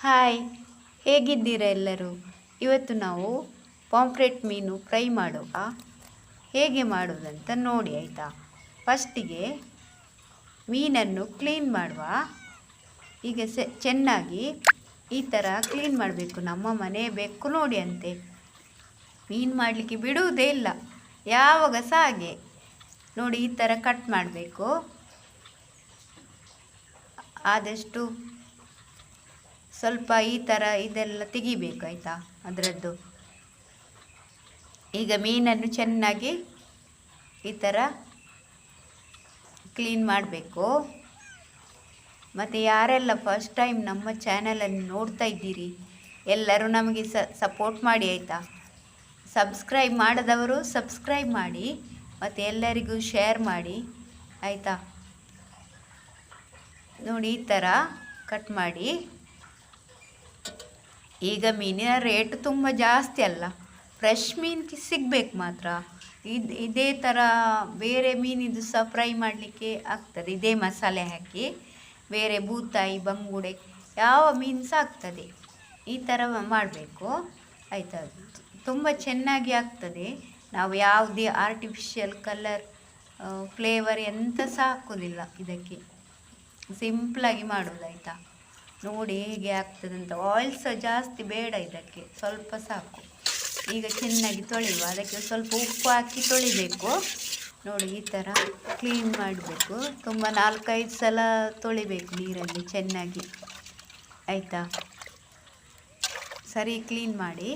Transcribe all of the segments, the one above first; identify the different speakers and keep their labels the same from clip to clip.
Speaker 1: Hi. ಹೇಗಿದ್ದೀರಾ ಎಲ್ಲರೂ? ಇವತ್ತು ನಾವು ಪಾಂಪ್ರೆಟ್ ಮೀನು ಫ್ರೈ ಮಾಡುವ ಹೇಗೆ ಮಾಡುವುದಂತ ನೋಡಿ ಆಯಿತಾ? ಫಸ್ಟಿಗೆ ಮೀನನ್ನು ಕ್ಲೀನ್ ಮಾಡುವ. ಈಗ ಚೆನ್ನಾಗಿ ಈ ಥರ ಕ್ಲೀನ್ ಮಾಡಬೇಕು. ನಮ್ಮ ಮನೆ ಬೆಕ್ಕು ನೋಡಿ ಅಂತೆ. ಮೀನು ಮಾಡಲಿಕ್ಕೆ ಬಿಡುವುದೇ ಇಲ್ಲ. ಯಾವಾಗ ಸಹ ಹಾಗೆ ನೋಡಿ ಈ ಥರ ಕಟ್ ಮಾಡಬೇಕು. ಆದಷ್ಟು ಸ್ವಲ್ಪ ಈ ಥರ ಇದೆಲ್ಲ ತೆಗಿಬೇಕು ಆಯಿತಾ ಅದರದ್ದು. ಈಗ ಮೀನನ್ನು ಚೆನ್ನಾಗಿ ಈ ಥರ ಕ್ಲೀನ್ ಮಾಡಬೇಕು. ಮತ್ತು ಯಾರೆಲ್ಲ ಫಸ್ಟ್ ಟೈಮ್ ನಮ್ಮ ಚಾನಲನ್ನು ನೋಡ್ತಾ ಇದ್ದೀರಿ, ಎಲ್ಲರೂ ನಮಗೆ ಸಪೋರ್ಟ್ ಮಾಡಿ ಆಯಿತಾ? ಸಬ್ಸ್ಕ್ರೈಬ್ ಮಾಡದವರು ಸಬ್ಸ್ಕ್ರೈಬ್ ಮಾಡಿ, ಮತ್ತು ಎಲ್ಲರಿಗೂ ಶೇರ್ ಮಾಡಿ, ಆಯಿತಾ? ನೋಡಿ ಈ ಥರ ಕಟ್ ಮಾಡಿ. ಈಗ ಮೀನಿನ ರೇಟ್ ತುಂಬ ಜಾಸ್ತಿ ಅಲ್ಲ. ಫ್ರೆಶ್ ಮೀನು ಸಿಗಬೇಕು ಮಾತ್ರ. ಇದು, ಇದೇ ಥರ ಬೇರೆ ಮೀನಿದು ಸಹ ಫ್ರೈ ಮಾಡಲಿಕ್ಕೆ ಆಗ್ತದೆ. ಇದೇ ಮಸಾಲೆ ಹಾಕಿ, ಬೇರೆ ಬೂತಾಯಿ ಬಂಗುಡೆ, ಯಾವ ಮೀನು ಸಹ ಆಗ್ತದೆ. ಈ ಥರ ಮಾಡಬೇಕು. ಆಯಿತಾ? ತುಂಬ ಚೆನ್ನಾಗಿ ಆಗ್ತದೆ. ನಾವು ಯಾವುದೇ ಆರ್ಟಿಫಿಷಿಯಲ್ ಕಲರ್ ಫ್ಲೇವರ್ ಎಂತ ಸಹ ಹಾಕೋದಿಲ್ಲ ಇದಕ್ಕೆ. ಸಿಂಪ್ಲಾಗಿ ಮಾಡೋದು ಆಯಿತಾ ನೋಡಿ ಹೇಗೆ ಆಗ್ತದೆ ಅಂತ. ಆಯಿಲ್ ಸಹ ಜಾಸ್ತಿ ಬೇಡ ಇದಕ್ಕೆ, ಸ್ವಲ್ಪ ಸಾಕು. ಈಗ ಚೆನ್ನಾಗಿ ತೊಳೆಯುವ, ಅದಕ್ಕೆ ಸ್ವಲ್ಪ ಉಪ್ಪು ಹಾಕಿ ತೊಳಿಬೇಕು. ನೋಡಿ, ಈ ಥರ ಕ್ಲೀನ್ ಮಾಡಬೇಕು. ತುಂಬ ನಾಲ್ಕೈದು ಸಲ ತೊಳಿಬೇಕು ನೀರಲ್ಲಿ ಚೆನ್ನಾಗಿ. ಆಯಿತಾ? ಸರಿ ಕ್ಲೀನ್ ಮಾಡಿ.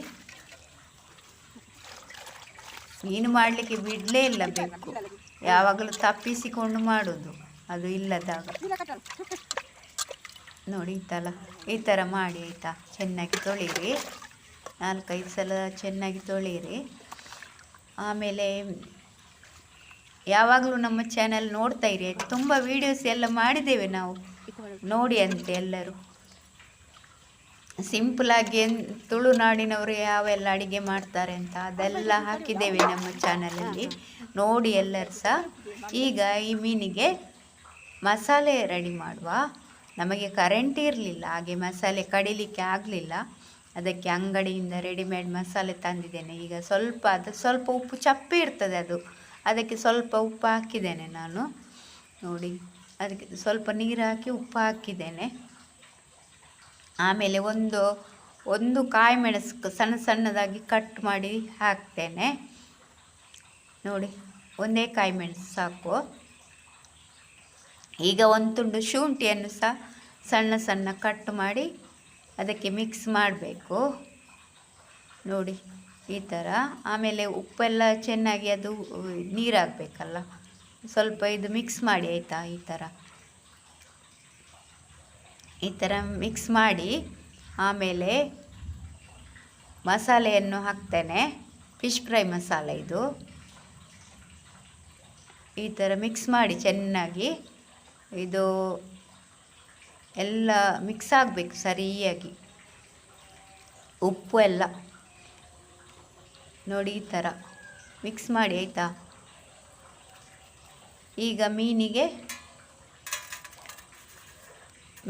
Speaker 1: ಮೀನು ಮಾಡಲಿಕ್ಕೆ ಬಿಡಲೇ ಇಲ್ಲ ಬೇಕು ಯಾವಾಗಲೂ ತಪ್ಪಿಸಿಕೊಂಡು ಮಾಡೋದು. ಅದು ಇಲ್ಲದಾಗ ನೋಡಿ ಥರ, ಈ ಥರ ಮಾಡಿ, ಆಯಿತಾ? ಚೆನ್ನಾಗಿ ತೊಳೀರಿ. ನಾಲ್ಕೈದು ಸಲ ಚೆನ್ನಾಗಿ ತೊಳೀರಿ. ಆಮೇಲೆ, ಯಾವಾಗಲೂ ನಮ್ಮ ಚಾನಲ್ ನೋಡ್ತಾ ಇರಿ ತುಂಬ ವೀಡಿಯೋಸ್ ಎಲ್ಲ ಮಾಡಿದ್ದೇವೆ ನಾವು. ನೋಡಿ ಅಂತೆ ಎಲ್ಲರೂ. ಸಿಂಪಲಾಗಿ ಆಗಿ ತುಳುನಾಡಿನವರು ಯಾವೆಲ್ಲ ಅಡುಗೆ ಮಾಡ್ತಾರೆ ಅಂತ ಅದೆಲ್ಲ ಹಾಕಿದ್ದೇವೆ ನಮ್ಮ ಚಾನಲಲ್ಲಿ. ನೋಡಿ ಎಲ್ಲರೂ ಸಹ. ಈಗ ಈ ಮೀನಿಗೆ ಮಸಾಲೆ ರೆಡಿ ಮಾಡುವ. ನಮಗೆ ಕರೆಂಟ್ ಇರಲಿಲ್ಲ, ಹಾಗೆ ಮಸಾಲೆ ಕಡಿಲಿಕ್ಕೆ ಆಗಲಿಲ್ಲ. ಅದಕ್ಕೆ ಅಂಗಡಿಯಿಂದ ರೆಡಿಮೇಡ್ ಮಸಾಲೆ ತಂದಿದ್ದೇನೆ. ಈಗ ಸ್ವಲ್ಪ ಅದು, ಸ್ವಲ್ಪ ಉಪ್ಪು, ಚಪ್ಪೆ ಇರ್ತದೆ ಅದು. ಅದಕ್ಕೆ ಸ್ವಲ್ಪ ಉಪ್ಪು ಹಾಕಿದ್ದೇನೆ ನಾನು. ನೋಡಿ, ಅದಕ್ಕೆ ಸ್ವಲ್ಪ ನೀರು ಹಾಕಿ ಉಪ್ಪು ಹಾಕಿದ್ದೇನೆ. ಆಮೇಲೆ ಒಂದು ಒಂದು ಕಾಯಿ ಮೆಣಸು ಸಣ್ಣ ಸಣ್ಣದಾಗಿ ಕಟ್ ಮಾಡಿ ಹಾಕ್ತೇನೆ. ನೋಡಿ, ಒಂದೇ ಕಾಯಿ ಮೆಣಸು ಸಾಕು. ಈಗ ಒಂದು ತುಂಡು ಶುಂಠಿಯನ್ನು ಸಹ ಸಣ್ಣ ಸಣ್ಣ ಕಟ್ ಮಾಡಿ ಅದಕ್ಕೆ ಮಿಕ್ಸ್ ಮಾಡಬೇಕು. ನೋಡಿ, ಈ ಥರ. ಆಮೇಲೆ ಉಪ್ಪೆಲ್ಲ ಚೆನ್ನಾಗಿ ಅದು ನೀರಾಗಬೇಕಲ್ಲ. ಸ್ವಲ್ಪ ಇದು ಮಿಕ್ಸ್ ಮಾಡಿ ಆಯಿತಾ ಈ ಥರ? ಈ ಥರ ಮಿಕ್ಸ್ ಮಾಡಿ ಆಮೇಲೆ ಮಸಾಲೆಯನ್ನು ಹಾಕ್ತೇನೆ. ಫಿಶ್ ಫ್ರೈ ಮಸಾಲೆ ಇದು. ಈ ಥರ ಮಿಕ್ಸ್ ಮಾಡಿ ಚೆನ್ನಾಗಿ ಇದು ಎಲ್ಲ ಮಿಕ್ಸ್ ಆಗಬೇಕು ಸರಿಯಾಗಿ. ಉಪ್ಪು ಎಲ್ಲ. ನೋಡಿ ಈ ಥರ. ಮಿಕ್ಸ್ ಮಾಡಿ, ಆಯಿತಾ? ಈಗ ಮೀನಿಗೆ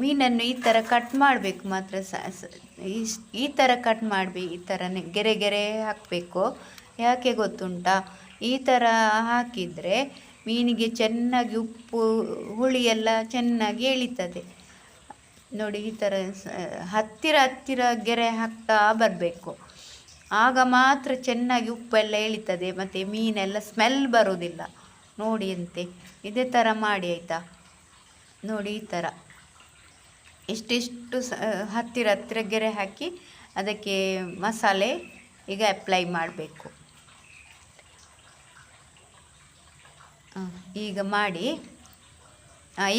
Speaker 1: ಮೀನನ್ನು ಈ ಥರ ಕಟ್ ಮಾಡಬೇಕು ಮಾತ್ರ. ಸ ಈ ಥರ ಕಟ್ ಮಾಡಬೇಕು ಈ ಥರನೇ ಗೆರೆ ಗೆರೆ ಹಾಕಬೇಕು. ಯಾಕೆ ಗೊತ್ತುಂಟಾ? ಈ ಥರ ಹಾಕಿದರೆ ಮೀನಿಗೆ ಚೆನ್ನಾಗಿ ಉಪ್ಪು ಹುಳಿ ಎಲ್ಲ ಚೆನ್ನಾಗಿ ಎಳಿತದೆ. ನೋಡಿ, ಈ ಥರ ಹತ್ತಿರ ಹತ್ತಿರ ಗೆರೆ ಹಾಕ್ತಾ ಬರಬೇಕು. ಆಗ ಮಾತ್ರ ಚೆನ್ನಾಗಿ ಉಪ್ಪೆಲ್ಲ ಎಳಿತದೆ, ಮತ್ತು ಮೀನೆಲ್ಲ ಸ್ಮೆಲ್ ಬರೋದಿಲ್ಲ ನೋಡಿ ಅಂತೆ, ಇದೇ ಥರ ಮಾಡಿ ಆಯಿತಾ? ನೋಡಿ, ಈ ಥರ ಇಷ್ಟಿಷ್ಟು ಹತ್ತಿರ ಹತ್ತಿರ ಗೆರೆ ಹಾಕಿ ಅದಕ್ಕೆ ಮಸಾಲೆ ಈಗ ಅಪ್ಲೈ ಮಾಡಬೇಕು. ಈಗ ಮಾಡಿ.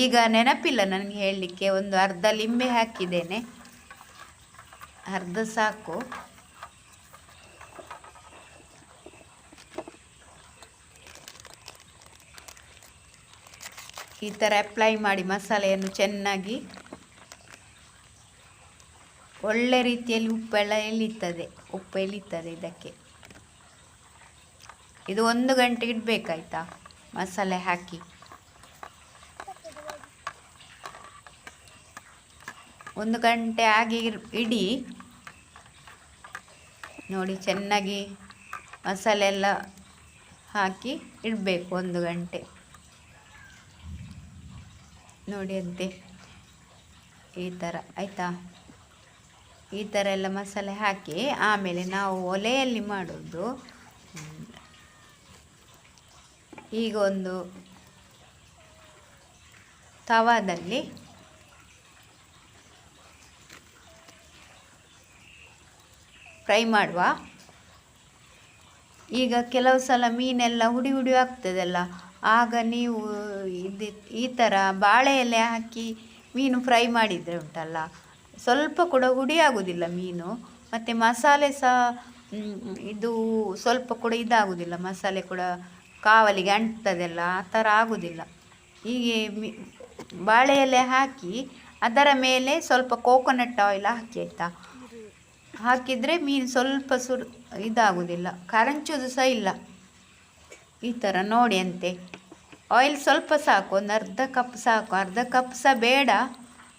Speaker 1: ಈಗ ನೆನಪಿಲ್ಲ ನನಗೆ ಹೇಳಲಿಕ್ಕೆ, ಒಂದು ಅರ್ಧ ಲಿಂಬೆ ಹಾಕಿದ್ದೇನೆ. ಅರ್ಧ ಸಾಕು. ಈ ಥರ ಅಪ್ಲೈ ಮಾಡಿ ಮಸಾಲೆಯನ್ನು ಚೆನ್ನಾಗಿ. ಒಳ್ಳೆ ರೀತಿಯಲ್ಲಿ ಉಪ್ಪೆಲ್ಲ ಎಳೀತದೆ, ಉಪ್ಪು ಎಳೀತದೆ ಇದಕ್ಕೆ. ಇದು ಒಂದು ಗಂಟೆ ಇಡಬೇಕಾಯ್ತಾ? ಮಸಾಲೆ ಹಾಕಿ. ಒಂದು ಗಂಟೆ ಆಗಿ ಇಡಿ. ನೋಡಿ, ಚೆನ್ನಾಗಿ ಮಸಾಲೆ ಎಲ್ಲ ಹಾಕಿ ಇಡಬೇಕು ಒಂದು ಗಂಟೆ. ನೋಡಿ ಅಂತೆ, ಈ ಥರ, ಆಯಿತಾ? ಈ ಥರ ಎಲ್ಲ ಮಸಾಲೆ ಹಾಕಿ ಆಮೇಲೆ ನಾವು ಒಲೆಯಲ್ಲಿ ಮಾಡೋದು. ಈಗ ಒಂದು ತವಾದಲ್ಲಿ ಫ್ರೈ ಮಾಡುವ. ಈಗ ಕೆಲವು ಸಲ ಮೀನೆಲ್ಲ ಹುಡಿ ಹುಡಿ ಆಗ್ತದಲ್ಲ, ಆಗ ನೀವು ಇದು ಈ ಥರ ಬಾಳೆ ಎಲೆ ಹಾಕಿ ಮೀನು ಫ್ರೈ ಮಾಡಿದರೆ ಉಂಟಲ್ಲ, ಸ್ವಲ್ಪ ಕೂಡ ಹುಡಿ ಆಗೋದಿಲ್ಲ ಮೀನು, ಮತ್ತು ಮಸಾಲೆ ಸಹ ಇದು ಸ್ವಲ್ಪ ಕೂಡ ಇದಾಗೋದಿಲ್ಲ, ಮಸಾಲೆ ಕೂಡ ಕಾವಲಿಗೆ ಅಂಟ್ತದಲ್ಲ ಆ ಥರ ಆಗುವುದಿಲ್ಲ ಹೀಗೆ ಮಿ ಬಾಳೆ ಎಲೆ ಹಾಕಿ ಅದರ ಮೇಲೆ ಸ್ವಲ್ಪ ಕೋಕೋನಟ್ ಆಯಿಲ್ ಹಾಕಿ ಆಯಿತಾ? ಹಾಕಿದರೆ ಮೀನು ಸ್ವಲ್ಪ ಸುರ್, ಇದಾಗೋದಿಲ್ಲ. ಕರಂಚೋದು ಸಹ ಇಲ್ಲ. ಈ ಥರ ನೋಡಿ ಅಂತೆ. ಆಯಿಲ್ ಸ್ವಲ್ಪ ಸಾಕು, ಒಂದು ಅರ್ಧ ಕಪ್ ಸಾಕು. ಅರ್ಧ ಕಪ್ ಸಹ ಬೇಡ.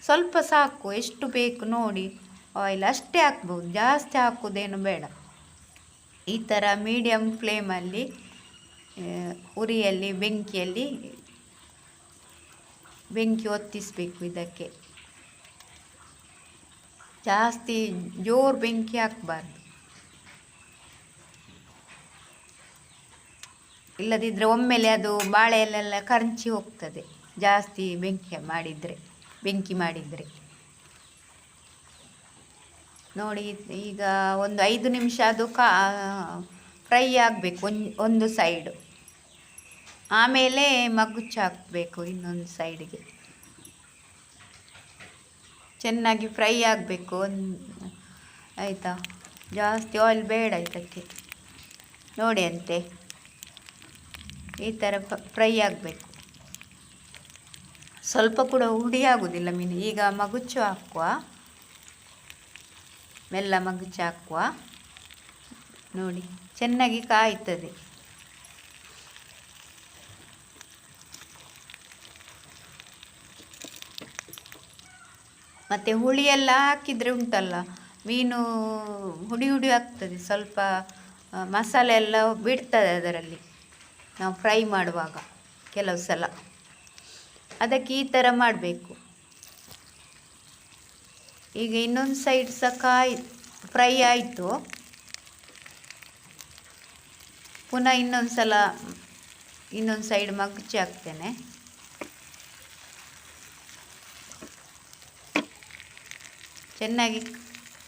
Speaker 1: ಸ್ವಲ್ಪ ಸಾಕು, ಎಷ್ಟು ಬೇಕು ನೋಡಿ. ಆಯಿಲ್ ಅಷ್ಟೇ ಹಾಕ್ಬೋದು. ಜಾಸ್ತಿ ಹಾಕೋದೇನು ಬೇಡ. ಈ ಥರ ಮೀಡಿಯಮ್ ಫ್ಲೇಮಲ್ಲಿ ಉರಿಯಲ್ಲಿ, ಬೆಂಕಿಯಲ್ಲಿ ಬೆಂಕಿ ಹೊತ್ತಿಸ್ಬೇಕು ಇದಕ್ಕೆ. ಜಾಸ್ತಿ ಜೋರು ಬೆಂಕಿ ಹಾಕಬಾರ್ದು. ಇಲ್ಲದಿದ್ದರೆ ಒಮ್ಮೆಲೆ ಅದು ಬಾಳೆಯಲ್ಲೆಲ್ಲ ಕರಂಚಿ ಹೋಗ್ತದೆ. ಜಾಸ್ತಿ ಬೆಂಕಿ ಮಾಡಿದರೆ ಬೆಂಕಿ ಮಾಡಿದರೆ. ನೋಡಿ, ಈಗ ಒಂದು ಐದು ನಿಮಿಷ ಅದು ಕಾ ಫ್ರೈ ಆಗಬೇಕು ಒಂದು ಒಂದು ಸೈಡು. ಆಮೇಲೆ ಮಗುಚ್ಚ ಹಾಕಬೇಕು ಇನ್ನೊಂದು ಸೈಡಿಗೆ. ಚೆನ್ನಾಗಿ ಫ್ರೈ ಆಗಬೇಕು ಒಂದು, ಆಯಿತಾ? ಜಾಸ್ತಿ ಆಯಿಲ್ ಬೇಡ ಇದಕ್ಕೆ. ನೋಡಿ ಅಂತೆ. ಈ ಥರ ಫ್ರೈ ಆಗಬೇಕು. ಸ್ವಲ್ಪ ಕೂಡ ಹುಡಿ ಆಗೋದಿಲ್ಲ ಮೀನು. ಈಗ ಮಗುಚು ಹಾಕುವ? ಮೆಲ್ಲ ಮಗುಚು ಹಾಕುವ? ನೋಡಿ, ಚೆನ್ನಾಗಿ ಕಾಯ್ತದೆ. ಮತ್ತು ಹುಳಿಯೆಲ್ಲ ಹಾಕಿದರೆ ಉಂಟಲ್ಲ, ಮೀನು ಹುಡಿ ಹುಡಿ ಆಗ್ತದೆ, ಸ್ವಲ್ಪ ಮಸಾಲೆ ಎಲ್ಲ ಬಿಡ್ತದೆ ಅದರಲ್ಲಿ, ನಾವು ಫ್ರೈ ಮಾಡುವಾಗ ಕೆಲವು ಸಲ. ಅದಕ್ಕೆ ಈ ಥರ ಮಾಡಬೇಕು. ಈಗ ಇನ್ನೊಂದು ಸೈಡ್ ಸಹ ಕಾಯಿ ಫ್ರೈ ಆಯಿತು. ಪುನಃ ಇನ್ನೊಂದು ಸಲ ಇನ್ನೊಂದು ಸೈಡ್ ಮಗ್ಚಿ ಹಾಕ್ತೇನೆ. ಚೆನ್ನಾಗಿ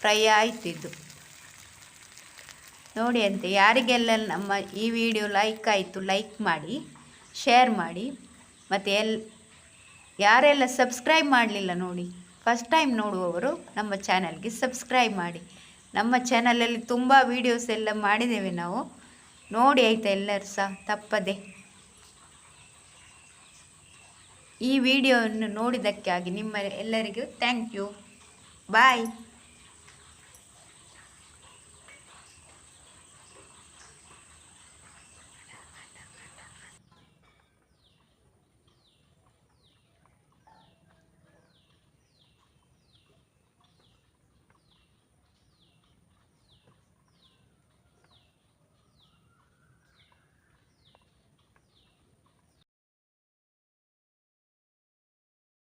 Speaker 1: ಫ್ರೈ ಆಯಿತು ನೋಡಿ ಅಂತೆ, ಯಾರಿಗೆಲ್ಲ ನಮ್ಮ ಈ ವಿಡಿಯೋ ಲೈಕ್ ಆಯಿತು, ಲೈಕ್ ಮಾಡಿ, ಶೇರ್ ಮಾಡಿ, ಮತ್ತು ಎಲ್, ಯಾರೆಲ್ಲ ಸಬ್ಸ್ಕ್ರೈಬ್ ಮಾಡಲಿಲ್ಲ ನೋಡಿ, ಫಸ್ಟ್ ಟೈಮ್ ನೋಡುವವರು ನಮ್ಮ ಚಾನಲ್ಗೆ ಸಬ್ಸ್ಕ್ರೈಬ್ ಮಾಡಿ. ನಮ್ಮ ಚಾನಲಲ್ಲಿ ತುಂಬ ವೀಡಿಯೋಸ್ ಎಲ್ಲ ಮಾಡಿದ್ದೇವೆ ನಾವು. ನೋಡಿ ಆಯಿತಾ ಎಲ್ಲರೂ ಸಹ, ತಪ್ಪದೆ. ಈ ವಿಡಿಯೋವನ್ನು ನೋಡಿದ್ದಕ್ಕಾಗಿ ನಿಮ್ಮ ಎಲ್ಲರಿಗೂ ಥ್ಯಾಂಕ್ ಯು. bye